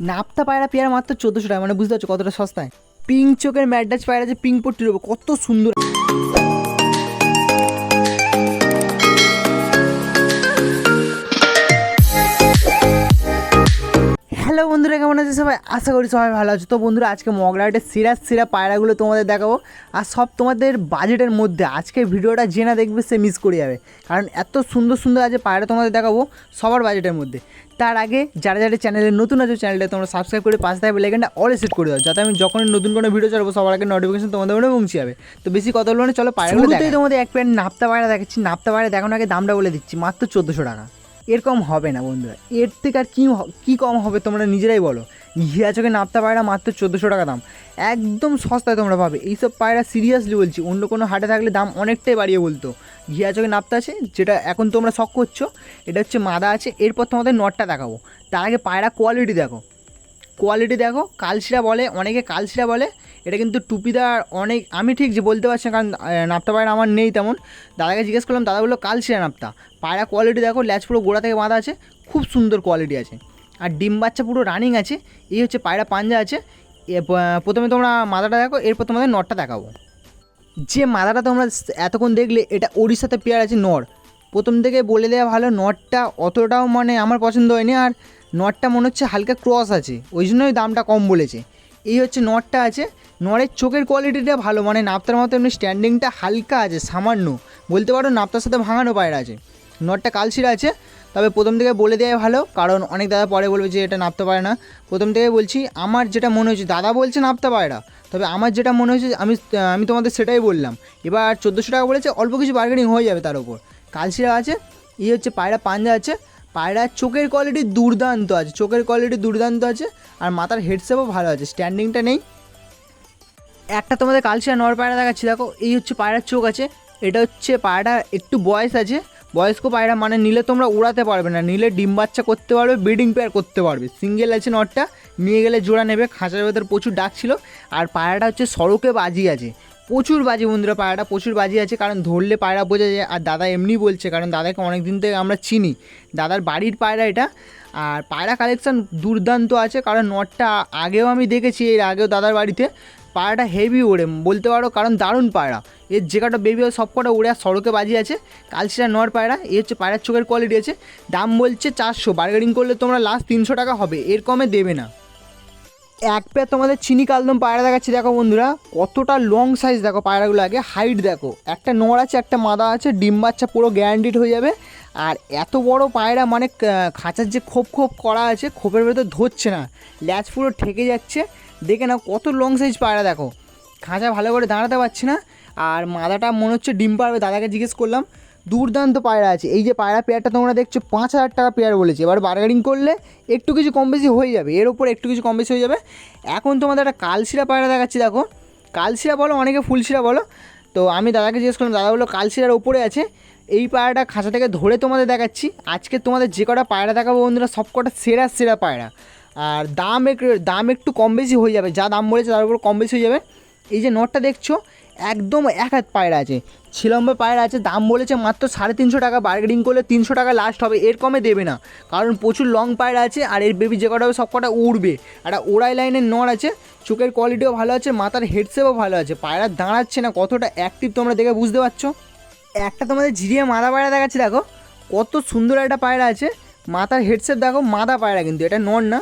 নাপতা পায়রা পেয়ারা মাত্র চোদ্দোশো টাকা মানে বুঝতে পারছ কতটা সস্তায়? পিঙ্ক চোখের ম্যাডাজ পায়রা যে পিঙ্ক পট্টির কত সুন্দর। বন্ধুরা কেমন আছে সবাই? আশা করি সবাই ভালো আছো। তো বন্ধুরা আজকে মগরাটের সিরাজ সিরা পায়রাগুলো তোমাদের দেখাবো। আর সব তোমাদের বাজেটের মধ্যে আজকে ভিডিওটা যে না দেখবে সে মিস করে যাবে। কারণ এত সুন্দর সুন্দর আছে পায়রা তোমাদের দেখাবো সবার বাজেটের মধ্যে। তার আগে যারা যারা চ্যানেলে নতুন আছে চ্যানেলটা তোমরা সাবস্ক্রাইব করে পাশে থাকবে লেখানটা অল সেট করে দাও। যাতে আমি যখনই নতুন কোনো ভিডিও চালাবো সবার আগে নোটিফিকেশন তোমাদের মনে পৌঁছে যাবে। তো বেশি কথা বলব না চলো পায়রাগুলো তোমাদের এক প্যান্ট নাপ্তা পায়রা দেখাচ্ছি। নাপ্তা পায়রা দেখানো আগে দামটা বলে দিচ্ছি মাত্র চোদ্দোশো টাকা। এরকম হবে না বন্ধুরা। এর থেকে আর কী কী কম হবে তোমরা নিজেরাই বলো। ঘিয়া চোখে নাপ্তা পায়রা মাত্র চোদ্দোশো টাকা দাম। একদম সস্তায় তোমরা পাবে। এইসব পায়রা সিরিয়াসলি বলছি, অন্য কোনো হাটে থাকলে দাম অনেকটাই বাড়িয়ে বলতো। ঘিয়া চোখে নাপ্তা আছে, যেটা এখন তোমরা শখ করছ, এটা হচ্ছে মাদা আছে, এরপর তোমাদের নটটা দেখাবো। তার আগে পায়রা কোয়ালিটি দেখো। কোয়ালিটি দেখো, কালশিরা বলে, অনেকে কালশিরা বলে এটা কিন্তু টুপিদার অনেক, আমি ঠিক যে বলতে পারছি কারণ নাপ্তা পায়রা আমার নেই তেমন। দাদাকে জিজ্ঞেস করলাম, দাদা বলল কালশিরা নাপ্তা? পায়রা কোয়ালিটি দেখো, ল্যাচ পুরো গোড়া থেকে বাঁধা আছে, খুব সুন্দর কোয়ালিটি আছে। আর ডিম বাচ্চা পুরো রানিং আছে, এই হচ্ছে পায়রা পাঞ্জা আছে। প্রথমে তোমরা মাথাটা দেখো, এরপর তোমাদের নটটা দেখাবো। যে মাদাটা তোমরা এতক্ষণ দেখলে, এটা ওড়িশাতে পেয়ার আছে নর। প্রথম থেকে বলে দেওয়া ভালো, নটটা অতটাও মানে আমার পছন্দ হয়নি, আর নটটা মনে হচ্ছে হালকা ক্রস আছে, ওই জন্যই দামটা কম বলেছে। এই হচ্ছে নটটা আছে। নরের চোখের কোয়ালিটিটা ভালো মানে নাপ্তার মতো এমনি স্ট্যান্ডিংটা হালকা আছে, সামান্য। বলতে পারো নাপ্তার সাথে ভাঙানো পায়রা আছে। নটটা কালশিরা আছে, তবে প্রথম থেকে বলে দেওয়া ভালো, কারণ অনেক দাদা পরে বলবে যে এটা নাপতে পারে না। প্রথম থেকে বলছি, আমার যেটা মনে হয়েছে, দাদা বলছে নাপতে পারে না তবে আমার যেটা মনে হয়েছে, আমি আমি তোমাদের সেটাই বললাম। এবার চোদ্দোশো টাকা বলেছে, অল্প কিছু বার্গেনিং হয়ে যাবে তার উপর। কালশিরা আছে, এই হচ্ছে পায়রা পাঞ্জা আছে পায়রার চোখের কোয়ালিটি দুর্দান্ত আছে, চোখের কোয়ালিটি দুর্দান্ত আছে, আর মাথার হেডসেপও ভালো আছে স্ট্যান্ডিংটা নেই। একটা তোমাদের কালচিয়া নর পায়রা দেখাচ্ছি, দেখো, এই হচ্ছে পায়রার চোখ আছে, এটা হচ্ছে পায়রাটা একটু বয়স আছে, বয়স্ক পায়রা মানে নিলে তোমরা উড়াতে পারবে না, নিলে ডিম বাচ্চা করতে পারবে ব্রিডিং পেয়ার করতে পারবে সিঙ্গেল আছে নটটা নিয়ে গেলে জোড়া নেবে, খাঁচার ভেতর প্রচুর ডাক ছিল, আর পায়রাটা হচ্ছে সড়কে বাজি আছে প্রচুর বাজি বন্ধুরা পায়রাটা প্রচুর বাজি আছে, কারণ ধরলে পায়রা বোঝা যায়, আর দাদা এমনি বলছে, কারণ দাদাকে অনেক দিন থেকে আমরা চিনি। দাদার বাড়ির পায়রা এটা, আর পায়রা কালেকশন দুর্দান্ত আছে, কারণ নটটা আগেও আমি দেখেছি, এর আগেও দাদার বাড়িতে। পায়রাটা হেভি ওড়ে, বলতে পারো কারণ দারুণ পায়রা এর যে কটা বেবি সব কটা আর সড়কে বাজি আছে কালচিরা নর পায়রা এ হচ্ছে পায়রার চোখের কোয়ালিটি আছে। দাম বলছে চারশো বার্গেনিং করলে তোমরা লাস্ট তিনশো টাকা হবে, এর কমে দেবে না। এক পেয়ার তোমাদের চিনি কালদম পায়রা দেখাচ্ছি, দেখো বন্ধুরা। কতটা লং সাইজ দেখো পায়রাগুলো আগে। হাইট দেখো। একটা নড় আছে, একটা মাদা আছে, ডিম বাচ্চা পুরো গ্যারান্টিড হয়ে যাবে। আর এত বড় পায়রা মানে খাঁচার যে খোপ খোপ করা আছে, খোপের ভেতর ধরছে না। ল্যাচ পুরো ঠেকে যাচ্ছে। দেখে নাও, কত লং সাইজ পায়রা দেখো। খাঁচা ভালো করে দাঁড়াতে পারছি না। আর মাদাটা মনে হচ্ছে ডিম পারবে দাদাকে জিজ্ঞেস করলাম। দুর্দান্ত পায়রা আছে। এই যে পায়রা পেয়ারটা তোমরা দেখছ, পাঁচ হাজার টাকা পেয়ার বলেছে। এবার বার্গেনিং করলে একটু কিছু কম বেশি হয়ে যাবে। এর ওপর একটু কিছু কম বেশি হয়ে যাবে। এখন তোমাদের একটা কালশিরা পায়রা দেখাচ্ছি, দেখো। কালশিরা বলো, অনেকে ফুলশিরা বলো। তো আমি দাদাকে জিজ্ঞেস করলাম, দাদা বলল, কালশিরার ওপরে আছে। এই পায়রাটা খাঁচা থেকে ধরে তোমাদের দেখাচ্ছি। আজকে তোমাদের যে কটা পায়রা দেখাবো বন্ধুরা, সব কটা সেরা সেরা পায়রা। আর দাম একটু দাম একটু কম বেশি হয়ে যাবে। যা দাম বলেছে, তার উপর কম বেশি হয়ে যাবে। এই যে নটটা দেখছ একদম এক হাত পায়রা আছে। ছিলম্বে পায়রা আছে, দাম বলেছে মাত্র সাড়ে তিনশো টাকা বার্গেনিং করলে তিনশো টাকা লাস্ট হবে, এর কমে দেবে না। কারণ প্রচুর লং পায়রা আছে, আর এর বেবি যে কটা হবে, সব কটা উড়বে। একটা ওড়াই লাইনের নড় আছে, চোখের কোয়ালিটিও ভালো আছে, মাথার হেডসেপও ভালো আছে। পায়রা দাঁড়াচ্ছে না, কতটা অ্যাক্টিভ তোমরা দেখে বুঝতে পারছ? একটা তোমাদের ঝিরিয়ে মাদা পায়রা দেখাচ্ছি, দেখো। কত সুন্দর একটা পায়রা আছে, মাথার হেডসেট দেখো, মাদা পায়রা কিন্তু, এটা নন না।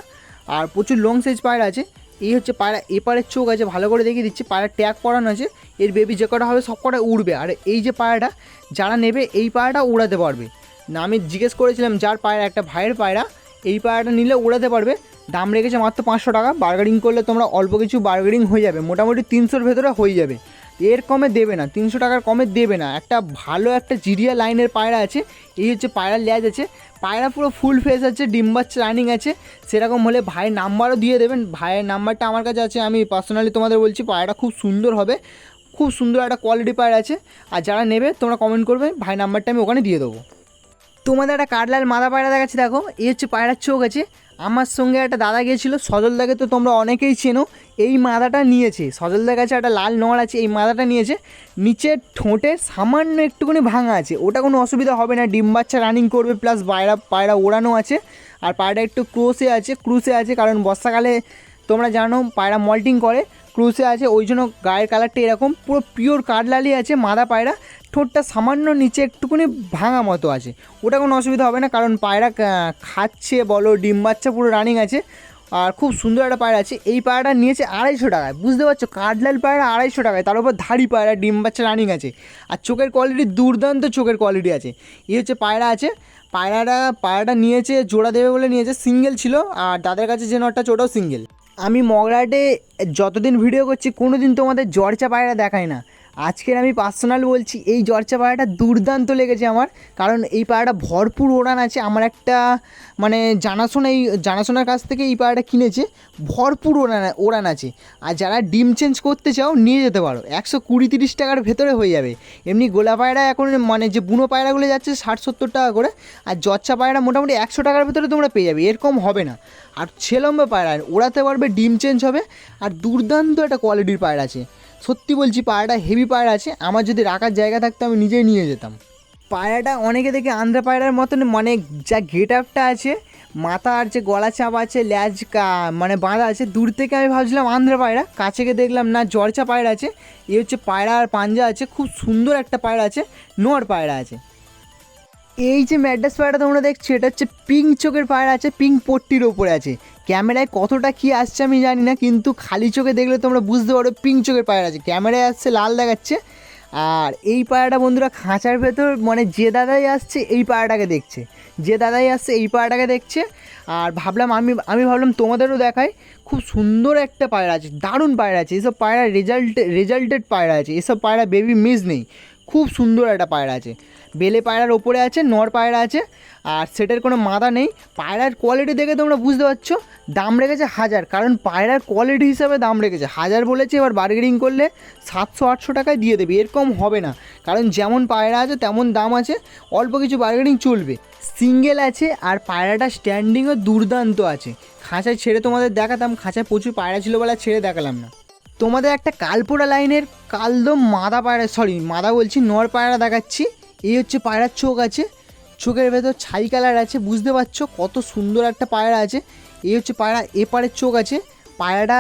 আর প্রচুর লং সাইজ পায়রা আছে এই হচ্ছে পায়রা এপারের চোখ আছে, ভালো করে দেখিয়ে দিচ্ছি পায়রা ট্যাগ পরানো আছে, এর বেবি যে কটা হবে সব কটা উড়বে, আর এই যে পায়রাটা, যারা নেবে এই পায়রাটা উড়াতে পারবে। না, আমি জিজ্ঞেস করেছিলাম যার পায়রা, একটা ভাইয়ের পায়রা, এই পায়রাটা নিলে উড়াতে পারবে, দাম রেখেছে মাত্র পাঁচশো টাকা বার্গেনিং করলে তোমরা অল্প কিছু বার্গেনিং হয়ে যাবে, মোটামুটি তিনশোর ভেতরে হয়ে যাবে। এর কমে দেবে না, তিনশো টাকার কমে দেবে না। একটা ভালো একটা জিরিয়া লাইনের পায়রা আছে, এই হচ্ছে পায়রার ল্যাজ আছে। পায়রা পুরো ফুল ফেস আছে ডিম বাচ্চা রানিং আছে। সেরকম হলে ভাইয়ের নাম্বারও দিয়ে দেবেন। ভাইয়ের নাম্বারটা আমার কাছে আছে, আমি পার্সোনালি তোমাদের বলছি পায়রাটা খুব সুন্দর হবে। খুব সুন্দর একটা কোয়ালিটি পায়রা আছে। আর যারা নেবে, তোমরা কমেন্ট করবে ভাই নাম্বারটা আমি ওখানে দিয়ে দেবো। তোমাদের একটা কাটলাল মাদা পায়রা দেখাচ্ছি, দেখো। এই হচ্ছে পায়রার চোখ আছে। আমার সঙ্গে একটা দাদা গিয়েছিল, সজলদাকে তো তোমরা অনেকেই চেনো। এই মাদাটা নিয়েছে। সজলদার কাছে একটা লাল নড় আছে, এই মাদাটা নিয়েছে। নিচের ঠোঁটে সামান্য একটুখানি ভাঙা আছে। ওটা কোনো অসুবিধা হবে না, ডিম বাচ্চা রানিং করবে প্লাস পায়রা পায়রা ওড়ানো আছে। আর পায়রাটা একটু ক্রোসে আছে ক্রুসে আছে, কারণ বর্ষাকালে তোমরা জানো পায়রা মল্টিং করে ক্রুসে আছে, ওই জন্য গায়ের কালারটা এরকম, পুরো পিওর কাঠলালি আছে, মাদা পায়রা। ঠোঁটটা সামান্য নিচে একটুখানি ভাঙা মতো আছে। ওটা কোনো অসুবিধা হবে না, কারণ পায়রা খাচ্ছে, বলো, ডিম বাচ্চা, পুরো রানিং আছে। আর খুব সুন্দর একটা পায়রা আছে। এই পায়রাটা নিয়েছে আড়াইশো টাকায়। বুঝতে পারছ? কাঠলাল পায়রা আড়াইশো টাকায়। তার উপর ধাড়ি পায়রা, ডিম বাচ্চা রানিং আছে। আর চোখের কোয়ালিটি দুর্দান্ত চোখের কোয়ালিটি আছে। এই হচ্ছে পায়রা আছে। পায়রাটা পায়রাটা নিয়েছে, জোড়া দেবে বলে নিয়েছে সিঙ্গেল ছিল। আর দাদার কাছে যে নটটা ওটাও সিঙ্গেল আমি মগরাটে যতদিন ভিডিও করছি কোনো দিন তোমাদের জর্চা পায়রা দেখায় না। আজকের আমি পার্সোনাল বলছি, এই জর্চা পায়রাটা দুর্দান্ত লেগেছে আমার। কারণ এই পায়রাটা ভরপুর ওড়ান আছে। আমার একটা মানে জানাশোনা, এই জানাশোনার কাছ থেকে এই পায়রাটা কিনেছে। ভরপুর ওড়ান ওড়ান আছে। আর যারা ডিম চেঞ্জ করতে চাও, নিয়ে যেতে পারো। একশো কুড়ি তিরিশ টাকার ভেতরে হয়ে যাবে। এমনি গোলা পায়রা এখন মানে যে বুনো পায়রাগুলো যাচ্ছে, ষাট সত্তর টাকা করে। আর জচ্চা পায়রা মোটামুটি একশো টাকার ভেতরে তোমরা পেয়ে যাবে। এরকম হবে না। আর ছেলম্বে পায়রা ওড়াতে পারবে, ডিম চেঞ্জ হবে, আর দুর্দান্ত একটা কোয়ালিটির পায়রা আছে। সত্যি বলছি, পায়রাটা হেভি পায়রা আছে, আমার যদি রাখার জায়গা থাকতো, আমি নিজেই নিয়ে যেতাম। পায়রাটা অনেকে দেখে আন্ধ্রা পায়রার মতন মানে যা গেট আপটা আছে, মাথা আর যে গলা চাপ আছে, ল্যাজ মানে বাঁধা আছে, দূর থেকে আমি ভাবছিলাম আন্ধ্রা পায়রা, কাছে গিয়ে দেখলাম, না জর্চা পায়রা আছে এই হচ্ছে পায়রা আর পাঞ্জা আছে, খুব সুন্দর একটা পায়রা আছে, নোয়ার পায়রা আছে। এই যে ম্যাড্রাস পায়রা তোমরা দেখছ, এটা হচ্ছে পিঙ্ক চোখের পায়রা আছে পিঙ্ক পট্টির ওপরে আছে। ক্যামেরায় কতটা কি আসছে আমি জানি না, কিন্তু খালি চোখে দেখলে তোমরা বুঝতে পারো পিঙ্ক চোখের পায়রা আছে। ক্যামেরায় আসছে, লাল দেখাচ্ছে। আর এই পায়রাটা বন্ধুরা খাঁচার ভেতর মানে যে দাদাই আসছে, এই পায়রাটাকে দেখছে। যে দাদাই আসছে, এই পায়রাটাকে দেখছে। আর ভাবলাম আমি আমি ভাবলাম তোমাদেরও দেখাই। খুব সুন্দর একটা পায়রা আছে, দারুণ পায়রা আছে। এসব পায়রা রেজাল্ট রেজাল্টেড পায়রা আছে। এসব পায়রা বেবি মিস নেই। খুব সুন্দর একটা পায়রা আছে। বেলে পায়রার ওপরে আছে, নর পায়রা আছে, আর সেটার কোনো মাদা নেই। পায়রার কোয়ালিটি দেখে তোমরা বুঝতে পারছ, দাম রেখেছে হাজার। কারণ পায়রার কোয়ালিটি হিসাবে দাম রেখেছে। হাজার বলেছে, এবার বার্গেনিং করলে সাতশো, আটশো টাকায় দিয়ে দেবে। এরকম হবে না। কারণ যেমন পায়রা আছে, তেমন দাম আছে। অল্প কিছু বার্গেনিং চলবে। সিঙ্গেল আছে, আর পায়রাটা স্ট্যান্ডিংও দুর্দান্ত আছে। খাঁচায় ছেড়ে তোমাদের দেখাতাম। খাঁচায় প্রচুর পায়রা ছিল বলে ছেড়ে দেখালাম না। তোমাদের একটা কালপোড়া লাইনের কালদম মাদা পায়রা সরি মাদা বলছি, নর পায়রা দেখাচ্ছি। এই হচ্ছে পায়রার চোখ আছে। চোখের ভেতর ছাই কালার আছে, বুঝতে পারছ? কত সুন্দর একটা পায়রা আছে। এই হচ্ছে পায়রা, এপারের চোখ আছে। পায়রাটা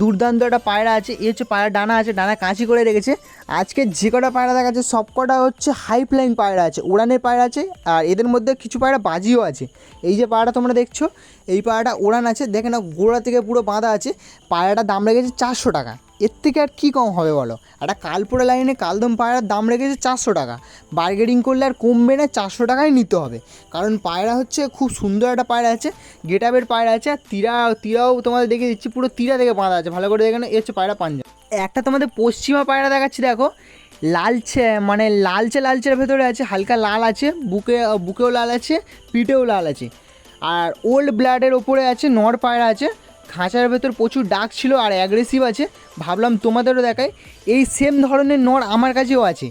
দুর্দান্ত একটা পায়রা আছে। এই হচ্ছে পায়রা ডানা আছে, ডানা কাঁচি করে রেখেছে। আজকে যে কটা পায়রা দেখাচ্ছে, সব কটা হচ্ছে হাই ফ্লাইং পায়রা আছে, উড়ানের পায়রা আছে, আর এদের মধ্যে কিছু পায়রা বাজিও আছে। এই যে পায়রাটা তোমরা দেখছ, এই পায়রাটা উড়ান আছে। দেখে না গোড়া থেকে পুরো বাঁধা আছে। পায়রাটার দাম রেখেছে চারশো টাকা। এর থেকে আর কী কম হবে বলো? একটা কালপোড়া লাইনে কালদম পায়রার দাম রেখেছে চারশো টাকা। বার্গেনিং করলে আর কমবে না, চারশো টাকায় নিতে হবে। কারণ পায়রা হচ্ছে খুব সুন্দর একটা পায়রা আছে গেটাবের পায়রা আছে, আর তীরা, তীরাও তোমাদের দেখে দিচ্ছি, পুরো তীরা থেকে বাঁধা আছে। ভালো করে দেখে না এ হচ্ছে পায়রা পাঞ্জা একটা তোমাদের পশ্চিমা পায়রা দেখাচ্ছি, দেখো। লালচে মানে লালচে, লালচের ভেতরে আছে, হালকা লাল আছে, বুকে, বুকেও লাল আছে, পিঠেও লাল আছে। আর ওল্ড ব্লাডের ওপরে আছে, নর পায়রা আছে। খাঁচার ভেতর প্রচুর ডাক ছিল আর অ্যাগ্রেসিভ আছে। ভাবলাম তোমাদেরও দেখায় এই সেম ধরনের নর আমার কাছেও আছে।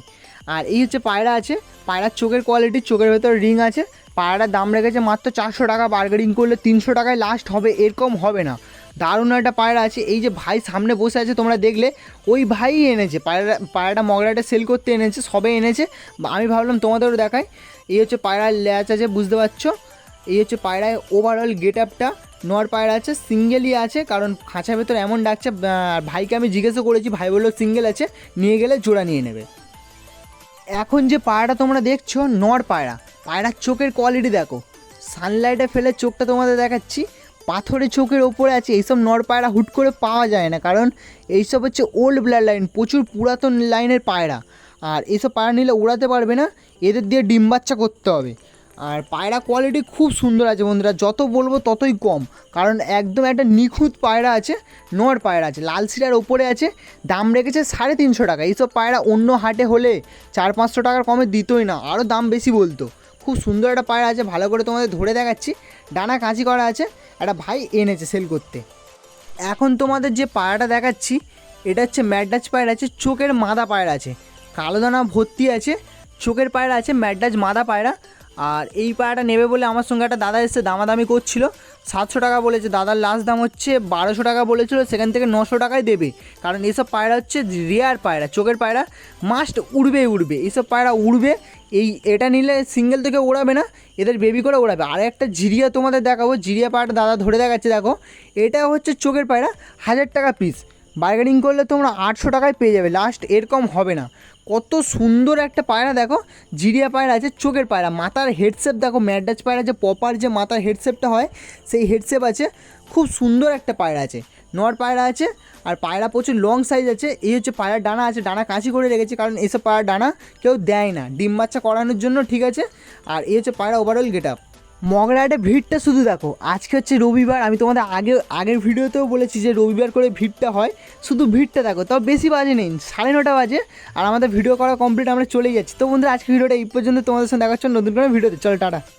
আর এই হচ্ছে পায়রা আছে। পায়রার চোখের কোয়ালিটি চোখের ভেতর রিং আছে। পায়রার দাম রেখেছে মাত্র চারশো টাকা বার্গেনিং করলে তিনশো টাকায় লাস্ট হবে, এরকম হবে না। দারুণ একটা পায়রা আছে। এই যে ভাই সামনে বসে আছে, তোমরা দেখলে, ওই ভাই এনেছে। পায়রা, পায়রাটা মগরাটা সেল করতে এনেছে, সবে এনেছে। আমি ভাবলাম তোমাদেরও দেখায় এই হচ্ছে পায়রার ল্যাচ আছে, বুঝতে পারছ? এই হচ্ছে পায়রায় ওভারঅল গেট আপটা নর পায়রা আছে, সিঙ্গেলই আছে, কারণ খাঁচার ভেতর এমন ডাকছে ভাইকে আমি জিজ্ঞাসা করেছি, ভাই বলল সিঙ্গেল আছে, নিয়ে গেলে জোড়া নিয়ে নেবে। এখন যে পায়রাটা তোমরা দেখছ, নর পায়রা, পায়রার চোখের কোয়ালিটি দেখো। সানলাইটে ফেলে চোখটা তোমাদের দেখাচ্ছি, পাথরে চোখের ওপরে আছে, এইসব নর পায়রা হুট করে পাওয়া যায় না, কারণ এইসব হচ্ছে ওল্ড ব্লাড লাইন প্রচুর পুরাতন লাইনের পায়রা। আর এইসব পায়রা নিলে উড়াতে পারবে না, এদের দিয়ে ডিম বাচ্চা করতে হবে। আর পায়রা কোয়ালিটি খুব সুন্দর আছে বন্ধুরা, যত বলব ততই কম। কারণ একদম একটা নিখুঁত পায়রা আছে নর পায়রা আছে, লাল শিরার ওপরে আছে, দাম রেখেছে সাড়ে তিনশো টাকা। এইসব পায়রা অন্য হাটে হলে চার পাঁচশো টাকার কমে দিতই না আরও দাম বেশি বলতো। খুব সুন্দর একটা পায়রা আছে, ভালো করে তোমাদের ধরে দেখাচ্ছি। ডানা কাঁচি করা আছে, একটা ভাই এনেছে সেল করতে। এখন তোমাদের যে পায়রাটা দেখাচ্ছি, এটা হচ্ছে ম্যাডাজ পায়রা আছে, চোখের মাদা পায়রা আছে। কালো দানা ভর্তি আছে, চোখের পায়রা আছে ম্যাডাজ মাদা পায়রা। আর এই পায়রাটা নেবে বলে আমার সঙ্গে একটা দাদা এসে দামাদামি করছিল। সাতশো টাকা বলেছে, দাদার লাস্ট দাম হচ্ছে বারোশো টাকা বলেছিল, সেখান থেকে নশো টাকায় দেবে। কারণ এইসব পায়রা হচ্ছে রেয়ার পায়রা, চোখের পায়রা মাস্ট উড়বে উড়বে। এইসব পায়রা উড়বে, এই এটা নিলে সিঙ্গেল থেকে ওড়াবে না, এদের বেবি করে ওড়াবে। আর একটা জিরিয়া তোমাদের দেখাবো, জিরিয়া পায়রাটা দাদা ধরে দেখাচ্ছে, দেখো। এটা হচ্ছে চোখের পায়রা, হাজার টাকা পিস বার্গেনিং করলে তোমরা আটশো টাকায় পেয়ে যাবে। লাস্ট এরকম হবে না। কত সুন্দর একটা পায়রা দেখো, জিরিয়া পায়রা আছে, চোখের পায়রা। মাথার হেডসেপ দেখো ম্যাডাচ পায়রা যে পপার যে মাথার হেডসেপটা হয়, সেই হেডসেপ আছে। খুব সুন্দর একটা পায়রা আছে। নর পায়রা আছে, আর পায়রা প্রচুর লং সাইজ আছে। এই হচ্ছে পায়রার ডানা আছে, ডানা কাঁচি করে রেখেছে, কারণ এসব পায়রার ডানা কেউ দেয় না। ডিম বাচ্চা করানোর জন্য ঠিক আছে। আর এই হচ্ছে পায়রা ওভারঅল গেট আপ মগরাটে ভিড়টা শুধু দেখো, আজকে হচ্ছে রবিবার, আমি তোমাদের আগে, আগের ভিডিওতেও বলেছি যে রবিবার করে ভিড়টা হয়, শুধু ভিড়টা দেখো তাও বেশি বাজে নেই, সাড়ে নটা বাজে, আর আমাদের ভিডিও করা কমপ্লিট আমরা চলে যাচ্ছি। তো বন্ধুরা আজকে ভিডিওটা এই পর্যন্ত, তোমাদের সঙ্গে দেখাচ্ছ নতুন করে ভিডিওতে, চলো, টাটা।